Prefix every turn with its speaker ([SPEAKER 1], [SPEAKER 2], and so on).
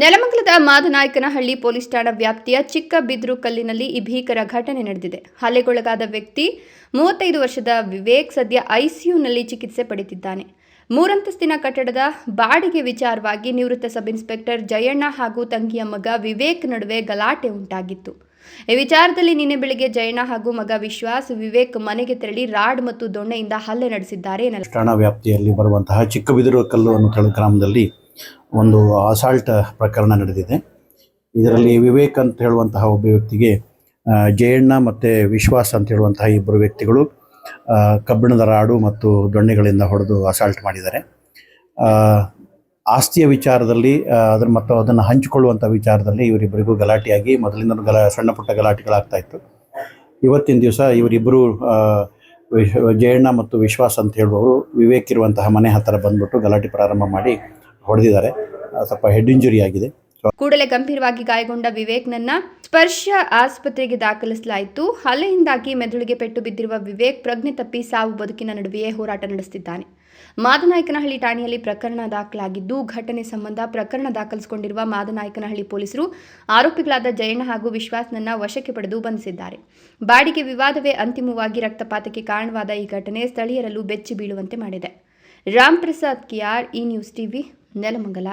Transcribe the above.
[SPEAKER 1] ನಗರದ ಮಾದನಾಯಕನಹಳ್ಳಿ ಪೊಲೀಸ್ ಠಾಣಾ ವ್ಯಾಪ್ತಿಯ ಚಿಕ್ಕಬಿದ್ರು ಕಲ್ಲಿನಲ್ಲಿ ಈ ಭೀಕರ ಘಟನೆ ನಡೆದಿದೆ. ಹಲ್ಲೆಗೊಳಗಾದ ವ್ಯಕ್ತಿ ಮೂವತ್ತೈದು ವರ್ಷದ ವಿವೇಕ್ ಸದ್ಯ ಐಸಿಯುನಲ್ಲಿ ಚಿಕಿತ್ಸೆ ಪಡೆದಿದ್ದಾನೆ. ಮೂರಂತಸ್ತಿನ ಕಟ್ಟಡದ ಬಾಡಿಗೆ ವಿಚಾರವಾಗಿ ನಿವೃತ್ತ ಸಬ್ ಇನ್ಸ್ಪೆಕ್ಟರ್ ಜಯಣ್ಣ ಹಾಗೂ ತಂಗಿಯ ಮಗ ವಿವೇಕ್ ನಡುವೆ ಗಲಾಟೆ ಉಂಟಾಗಿತ್ತು. ಈ ವಿಚಾರದಲ್ಲಿ ನಿನ್ನೆ ಬೆಳಿಗ್ಗೆ ಜಯಣ್ಣ ಹಾಗೂ ಮಗ ವಿಶ್ವಾಸ್ ವಿವೇಕ್ ಮನೆಗೆ ತೆರಳಿ ರಾಡ್ ಮತ್ತು ದೊಣ್ಣೆಯಿಂದ ಹಲ್ಲೆ ನಡೆಸಿದ್ದಾರೆ
[SPEAKER 2] ಠಾಣಾ ವ್ಯಾಪ್ತಿಯಲ್ಲಿ ಬರುವಂತಹ ಚಿಕ್ಕಬಿದಿರು ಕಲ್ಲು ಗ್ರಾಮದಲ್ಲಿ ಒಂದು ಅಸಾಲ್ಟ್ ಪ್ರಕರಣ ನಡೆದಿದೆ. ಇದರಲ್ಲಿ ವಿವೇಕ್ ಅಂತ ಹೇಳುವಂತಹ ಒಬ್ಬ ವ್ಯಕ್ತಿಗೆ ಜಯಣ್ಣ ಮತ್ತು ವಿಶ್ವಾಸ್ ಅಂತ ಹೇಳುವಂತಹ ಇಬ್ಬರು ವ್ಯಕ್ತಿಗಳು ಕಬ್ಬಿಣದ ರಾಡು ಮತ್ತು ದೊಣ್ಣೆಗಳಿಂದ ಹೊಡೆದು ಅಸಾಲ್ಟ್ ಮಾಡಿದ್ದಾರೆ. ಆಸ್ತಿಯ ವಿಚಾರದಲ್ಲಿ ಅದರ ಮತ್ತು ಅದನ್ನು ಹಂಚಿಕೊಳ್ಳುವಂಥ ವಿಚಾರದಲ್ಲಿ ಇವರಿಬ್ಬರಿಗೂ ಗಲಾಟೆಯಾಗಿ ಮೊದಲಿಂದ ಗಲ, ಸಣ್ಣ ಪುಟ್ಟ ಗಲಾಟೆಗಳಾಗ್ತಾ ಇತ್ತು. ಇವತ್ತಿನ ದಿವಸ ಇವರಿಬ್ಬರು ವಿಶ್- ಜಯಣ್ಣ ಮತ್ತು ವಿಶ್ವಾಸ್ ಅಂತ ಹೇಳುವವರು ವಿವೇಕ್ ಇರುವಂತಹ ಮನೆ ಹತ್ತಿರ ಬಂದ್ಬಿಟ್ಟು ಗಲಾಟೆ ಪ್ರಾರಂಭ ಮಾಡಿ ಹೊಡೆದಿದ್ದಾರೆ. ಸ್ವಲ್ಪ ಹೆಡ್ ಇಂಜುರಿ ಆಗಿದೆ.
[SPEAKER 1] ಕೂಡಲೇ ಗಂಭೀರವಾಗಿ ಗಾಯಗೊಂಡ ವಿವೇಕ್ನನ್ನ ಸ್ಪರ್ಶ ಆಸ್ಪತ್ರೆಗೆ ದಾಖಲಿಸಲಾಯಿತು. ಹಲ್ಲೆಯಿಂದಾಗಿ ಮೆದುಳಿಗೆ ಪೆಟ್ಟು ಬಿದ್ದಿರುವ ವಿವೇಕ್ ಪ್ರಜ್ಞೆ ತಪ್ಪಿ ಸಾವು ಬದುಕಿನ ನಡುವೆಯೇ ಹೋರಾಟ ನಡೆಸುತ್ತಿದ್ದಾನೆ. ಮಾದನಾಯಕನಹಳ್ಳಿ ಠಾಣೆಯಲ್ಲಿ ಪ್ರಕರಣ ದಾಖಲಾಗಿದ್ದು, ಘಟನೆ ಸಂಬಂಧ ಪ್ರಕರಣ ದಾಖಲಿಸಿಕೊಂಡಿರುವ ಮಾದನಾಯಕನಹಳ್ಳಿ ಪೊಲೀಸರು ಆರೋಪಿಗಳಾದ ಜಯಣ್ಣ ಹಾಗೂ ವಿಶ್ವಾಸ್ನನ್ನ ವಶಕ್ಕೆ ಪಡೆದು ಬಂಧಿಸಿದ್ದಾರೆ. ಬಾಡಿಗೆ ವಿವಾದವೇ ಅಂತಿಮವಾಗಿ ರಕ್ತಪಾತಕ್ಕೆ ಕಾರಣವಾದ ಈ ಘಟನೆ ಸ್ಥಳೀಯರಲ್ಲೂ ಬೆಚ್ಚಿ ಬೀಳುವಂತೆ ಮಾಡಿದೆ. ರಾಮ್ ಪ್ರಸಾದ್ ಕಿಯಾರ್ ಇ ನ್ಯೂಸ್ ಟಿವಿ ನೆಲಮಂಗಲ